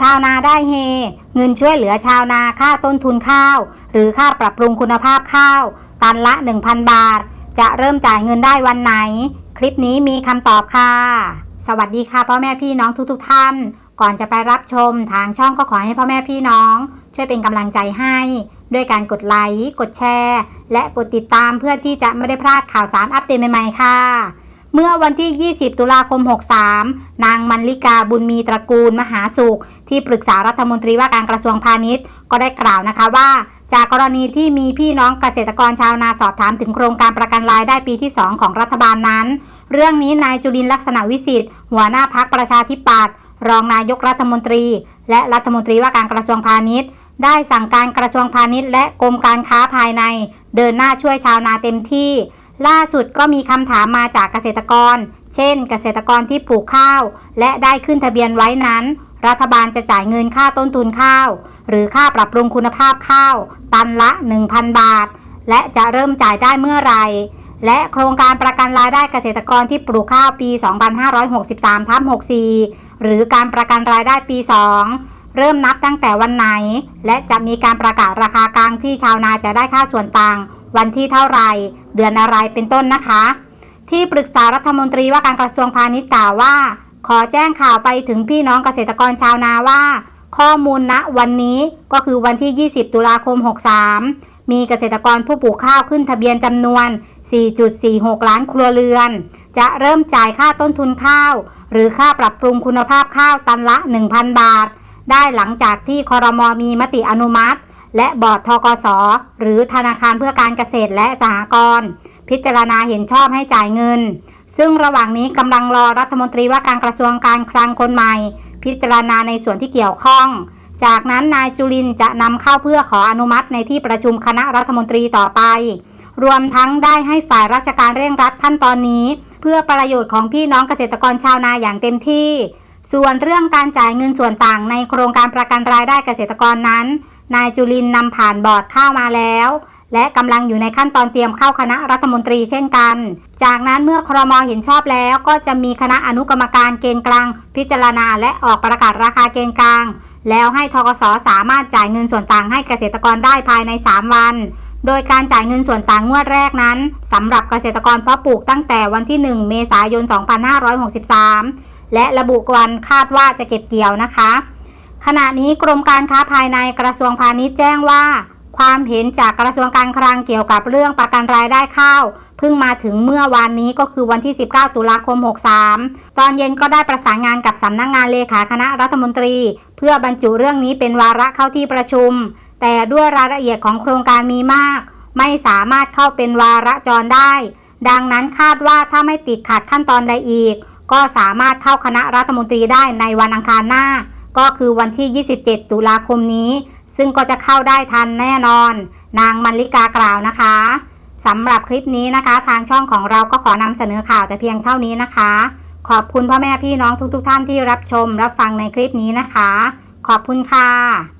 ชาวนาได้เฮ เงินช่วยเหลือชาวนาค่าต้นทุนข้าว หรือค่าปรับปรุงคุณภาพข้าว ตันละ 1,000 บาท จะเริ่มจ่ายเงินได้วันไหน คลิปนี้มีคำตอบค่ะ สวัสดีค่ะพ่อแม่พี่น้องทุกๆทท่าน ก่อนจะไปรับชมทางช่องก็ขอให้พ่อแม่พี่น้อง ช่วยเป็นกำลังใจให้ ด้วยการกดไลค์กดแชร์ และกดติดตามเพื่อที่จะไม่ได้พลาดข่าวสารอัปเดตใหม่ๆค่ะ เมื่อวันที่ 20 ตุลาคม 63 นางมันลิกาบุญมีตระกูลมหาสุข ที่ปรึกษารัฐมนตรีว่าการกระทรวงพาณิชย์ ก็ได้กล่าวนะคะว่า จากกรณีที่มีพี่น้องเกษตรกรชาวนาสอบถามถึงโครงการประกันรายได้ปีที่ 2 ของรัฐบาลนั้น เรื่องนี้นายจุลินลักษณะวิสิทธิ์หัวหน้าพักประชาธิปัตย์รองนายกรัฐมนตรี และรัฐมนตรีว่าการกระทรวงพาณิชย์ ได้สั่งการกระทรวงพาณิชย์ และกรมการค้าภายใน เดินหน้าช่วยชาวนาเต็มที่ ล่าสุดก็มีคำถามมาจากเกษตรกร เช่น เกษตรกรที่ปลูกข้าว และได้ขึ้นทะเบียนไว้นั้น รัฐบาลจะจ่ายเงินค่าต้นทุนข้าว หรือค่าปรับปรุงคุณภาพข้าว ตันละ 1,000 บาท และจะเริ่มจ่ายได้เมื่อไหร่ และโครงการประกันรายได้เกษตรกรที่ปลูกข้าวปี 2563ทับ64 หรือการประกันรายได้ปี 2 เริ่มนับตั้งแต่วันไหน และจะมีการประกาศราคากลางที่ชาวนาจะได้ค่าส่วนต่าง วันที่เท่าไรเดือนอะไรเป็นต้นนะคะ ที่ปรึกษารัฐมนตรีว่าการกระทรวงพาณิชย์กล่าวว่า ขอแจ้งข่าวไปถึงพี่น้องเกษตรกรชาวนาว่า ข้อมูลณวันนี้ก็คือวันที่ 20 ตุลาคม 63 มีเกษตรกรผู้ปลูกข้าวขึ้นทะเบียนจำนวน 4.46 ล้านครัวเรือน จะเริ่มจ่ายค่าต้นทุนข้าว หรือค่าปรับปรุงคุณภาพข้าวตันละ 1,000 บาท ได้หลังจากที่คอรมอมีมติอนุมัติ และบอร์ดทกส หรือธนาคารเพื่อการเกษตรและสหกรณ์พิจารณาเห็นชอบให้จ่ายเงิน ซึ่งระหว่างนี้กำลังรอรัฐมนตรีว่าการกระทรวงการคลังคนใหม่ พิจารณาในส่วนที่เกี่ยวข้อง จากนั้นนายจุลินจะนำเข้าเพื่อขออนุมัติในที่ประชุมคณะรัฐมนตรีต่อไป รวมทั้งได้ให้ฝ่ายราชการเร่งรัดขั้นตอนนี้ เพื่อประโยชน์ของพี่น้องเกษตรกรชาวนาอย่างเต็มที่ ส่วนเรื่องการจ่ายเงินส่วนต่างในโครงการประกันรายได้เกษตรกรนั้น นายจุลินนำผ่านบอร์ดเข้ามาแล้ว และกำลังอยู่ในขั้นตอนเตรียมเข้าคณะรัฐมนตรีเช่นกัน จากนั้นเมื่อครมเห็นชอบแล้วก็จะมีคณะอนุกรรมการเกณฑ์กลาง พิจารณาและออกประกาศราคาเกณฑ์กลาง แล้วให้ทกสสามารถจ่ายเงินส่วนต่างให้เกษตรกรได้ภายใน 3 วันโดยการจ่ายเงินส่วนต่างงวดแรกนั้นสำหรับเกษตรกรเพาะปลูกตั้งแต่วันที่ 1 เมษายน 2563 และระบุวันคาดว่าจะเก็บเกี่ยวนะคะ ขณะนี้กรมการค้าภายในกระทรวงพาณิชย์แจ้งว่า ความเห็นจากกระทรวงการคลังเกี่ยวกับเรื่องประกันรายได้ข้าวเพิ่งมาถึงเมื่อวานนี้ก็คือวันที่ 19 ตุลาคม 63 ตอนเย็นก็ได้ประสานงานกับสำนักงงานเลขาคณะรัฐมนตรี เพื่อบรรจุเรื่องนี้เป็นวาระเข้าที่ประชุม แต่ด้วยรายละเอียดของโครงการมีมาก ไม่สามารถเข้าเป็นวาระจรได้ ดังนั้นคาดว่าถ้าไม่ติดขัดขั้นตอนใดอีก ก็สามารถเข้าคณะรัฐมนตรีได้ในวันอังคารหน้า ก็คือวันที่ 27 ตุลาคมนี้ ซึ่งก็จะเข้าได้ทันแน่นอน นางมันลิกากล่าวนะคะสำหรับคลิปนี้นะคะ ทางช่องของเราก็ขอนำเสนอข่าวแต่เพียงเท่านี้นะคะ ขอบคุณพ่อแม่พี่น้องทุกๆทท่านที่รับชมรับฟังในคลิปนี้นะคะ ขอบคุณค่ะ